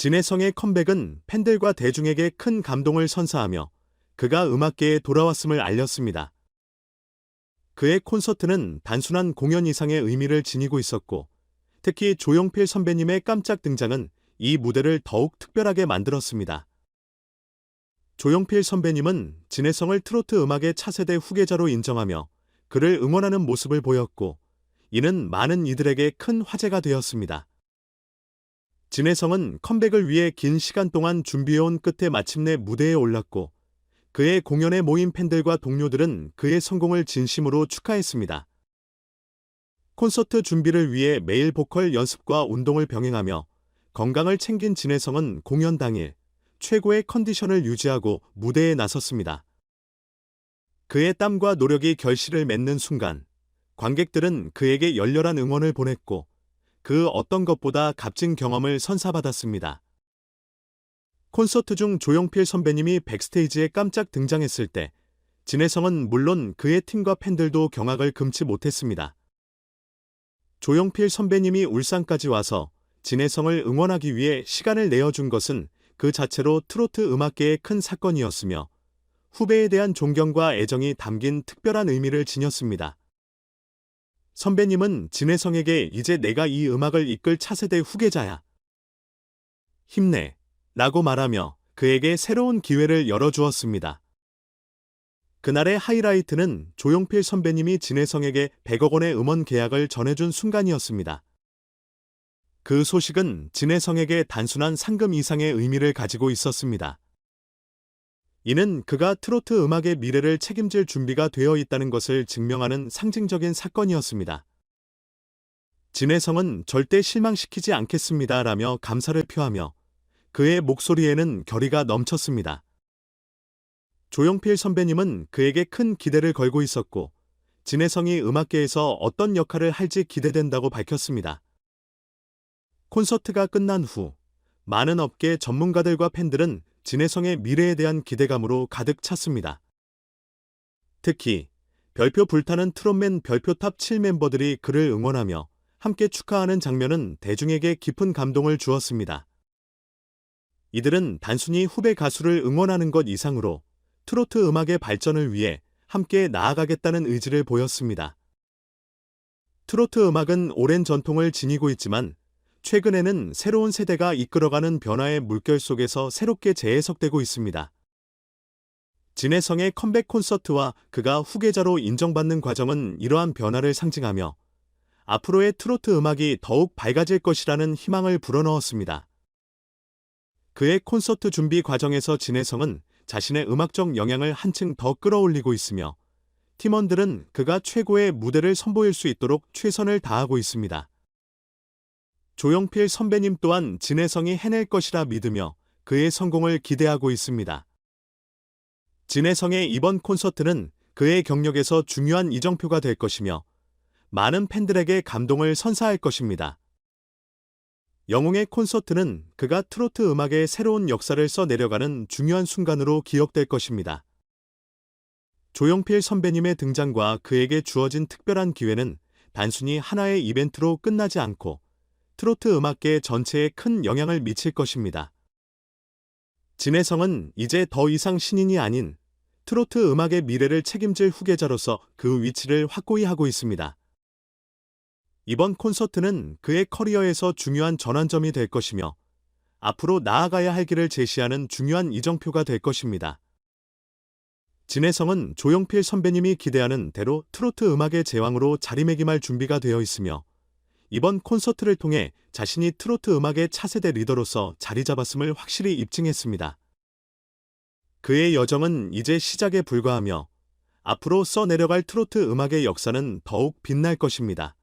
진혜성의 컴백은 팬들과 대중에게 큰 감동을 선사하며 그가 음악계에 돌아왔음을 알렸습니다. 그의 콘서트는 단순한 공연 이상의 의미를 지니고 있었고, 특히 조용필 선배님의 깜짝 등장은 이 무대를 더욱 특별하게 만들었습니다. 조용필 선배님은 진혜성을 트로트 음악의 차세대 후계자로 인정하며 그를 응원하는 모습을 보였고, 이는 많은 이들에게 큰 화제가 되었습니다. 진혜성은 컴백을 위해 긴 시간 동안 준비해온 끝에 마침내 무대에 올랐고, 그의 공연에 모인 팬들과 동료들은 그의 성공을 진심으로 축하했습니다. 콘서트 준비를 위해 매일 보컬 연습과 운동을 병행하며 건강을 챙긴 진혜성은 공연 당일 최고의 컨디션을 유지하고 무대에 나섰습니다. 그의 땀과 노력이 결실을 맺는 순간 관객들은 그에게 열렬한 응원을 보냈고 그 어떤 것보다 값진 경험을 선사받았습니다. 콘서트 중 조용필 선배님이 백스테이지에 깜짝 등장했을 때 진혜성은 물론 그의 팀과 팬들도 경악을 금치 못했습니다. 조용필 선배님이 울산까지 와서 진혜성을 응원하기 위해 시간을 내어준 것은 그 자체로 트로트 음악계의 큰 사건이었으며 후배에 대한 존경과 애정이 담긴 특별한 의미를 지녔습니다. 선배님은 진혜성에게 이제 내가 이 음악을 이끌 차세대 후계자야. 힘내. 라고 말하며 그에게 새로운 기회를 열어주었습니다. 그날의 하이라이트는 조용필 선배님이 진혜성에게 100억 원의 음원 계약을 전해준 순간이었습니다. 그 소식은 진혜성에게 단순한 상금 이상의 의미를 가지고 있었습니다. 이는 그가 트로트 음악의 미래를 책임질 준비가 되어 있다는 것을 증명하는 상징적인 사건이었습니다. 진혜성은 절대 실망시키지 않겠습니다 라며 감사를 표하며 그의 목소리에는 결의가 넘쳤습니다. 조용필 선배님은 그에게 큰 기대를 걸고 있었고 진혜성이 음악계에서 어떤 역할을 할지 기대된다고 밝혔습니다. 콘서트가 끝난 후 많은 업계 전문가들과 팬들은 진혜성의 미래에 대한 기대감으로 가득 찼습니다. 특히 별표 불타는 트롯맨 별표탑 7 멤버들이 그를 응원하며 함께 축하하는 장면은 대중에게 깊은 감동을 주었습니다. 이들은 단순히 후배 가수를 응원하는 것 이상으로 트로트 음악의 발전을 위해 함께 나아가겠다는 의지를 보였습니다. 트로트 음악은 오랜 전통을 지니고 있지만 최근에는 새로운 세대가 이끌어가는 변화의 물결 속에서 새롭게 재해석되고 있습니다. 진혜성의 컴백 콘서트와 그가 후계자로 인정받는 과정은 이러한 변화를 상징하며 앞으로의 트로트 음악이 더욱 밝아질 것이라는 희망을 불어넣었습니다. 그의 콘서트 준비 과정에서 진혜성은 자신의 음악적 영향을 한층 더 끌어올리고 있으며 팀원들은 그가 최고의 무대를 선보일 수 있도록 최선을 다하고 있습니다. 조용필 선배님 또한 진혜성이 해낼 것이라 믿으며 그의 성공을 기대하고 있습니다. 진혜성의 이번 콘서트는 그의 경력에서 중요한 이정표가 될 것이며 많은 팬들에게 감동을 선사할 것입니다. 영웅의 콘서트는 그가 트로트 음악의 새로운 역사를 써내려가는 중요한 순간으로 기억될 것입니다. 조용필 선배님의 등장과 그에게 주어진 특별한 기회는 단순히 하나의 이벤트로 끝나지 않고 트로트 음악계 전체에 큰 영향을 미칠 것입니다. 진혜성은 이제 더 이상 신인이 아닌 트로트 음악의 미래를 책임질 후계자로서 그 위치를 확고히 하고 있습니다. 이번 콘서트는 그의 커리어에서 중요한 전환점이 될 것이며 앞으로 나아가야 할 길을 제시하는 중요한 이정표가 될 것입니다. 진혜성은 조용필 선배님이 기대하는 대로 트로트 음악의 제왕으로 자리매김할 준비가 되어 있으며 이번 콘서트를 통해 자신이 트로트 음악의 차세대 리더로서 자리 잡았음을 확실히 입증했습니다. 그의 여정은 이제 시작에 불과하며 앞으로 써내려갈 트로트 음악의 역사는 더욱 빛날 것입니다.